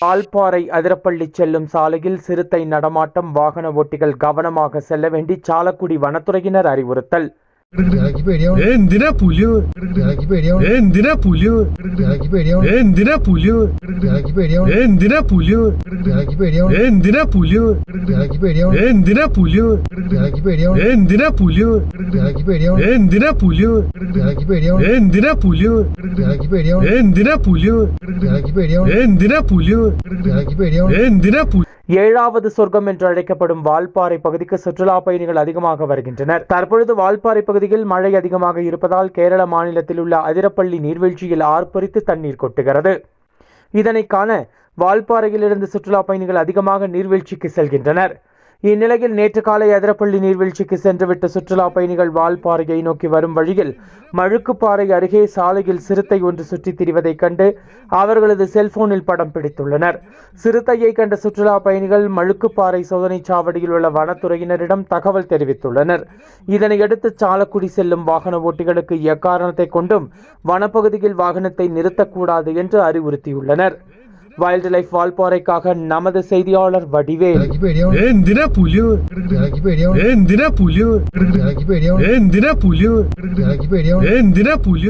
வால்பாறை அதிரப்பள்ளி செல்லும் சாலையில் சிறுத்தை நடமாட்டம் வாகன ஓட்டிகள் கவனமாக செல்ல வேண்டி சாலக்குடி வனத்துறையினர் அறிவுறுத்தல். എന്തിനാ പുലി എന്തിനാ പുലി എന്തിനാ പുലി എന്തിനാ പുലി എന്തിനാ പുലി എന്തിനാ പുലി എന്തിനാ പുലി എന്തിനാ പുലി എന്തിനാ പുലി എന്തിനാ പുലി എന്തിനാ പുലി എന്തിനാ പുലി ஏழாவது சொர்க்கம் என்று அழைக்கப்படும் வால்பாறை பகுதிக்கு சுற்றுலா பயணிகள் அதிகமாக வருகின்றனர். தற்பொழுது வால்பாறை பகுதியில் மழை அதிகமாக இருப்பதால் கேரள மாநிலத்தில் உள்ள அதிரப்பள்ளி நீர்வீழ்ச்சியில் ஆர்ப்பரித்து தண்ணீர் கொட்டுகிறது. இதனை காண வால்பாறையிலிருந்து சுற்றுலா பயணிகள் அதிகமாக நீர்வீழ்ச்சிக்கு செல்கின்றனர். இந்நிலையில் நேற்று காலை அதிரப்பள்ளி நீர்வீழ்ச்சிக்கு சென்றுவிட்ட சுற்றுலா பயணிகள் வால்பாறையை நோக்கி வரும் வழியில் மழுக்குப்பாறை அருகே சாலையில் சிறுத்தை ஒன்று சுற்றித் திரிவதைக் கண்டு அவர்களது செல்போனில் படம் பிடித்துள்ளனர். சிறுத்தையை கண்ட சுற்றுலா பயணிகள் மழுக்குப்பாறை சோதனைச் சாவடியில் உள்ள வனத்துறையினரிடம் தகவல் தெரிவித்துள்ளனர். இதனையடுத்து சாலக்குடி செல்லும் வாகன ஓட்டிகளுக்கு எக்காரணத்தை கொண்டும் வனப்பகுதியில் வாகனத்தை நிறுத்தக்கூடாது என்று அறிவுறுத்தியுள்ளனர். வைல்ட் லைஃப் வால்பாறைக்காக நமது செய்தியாளர் வடிவேல். புலியும் புலியும் புலியும்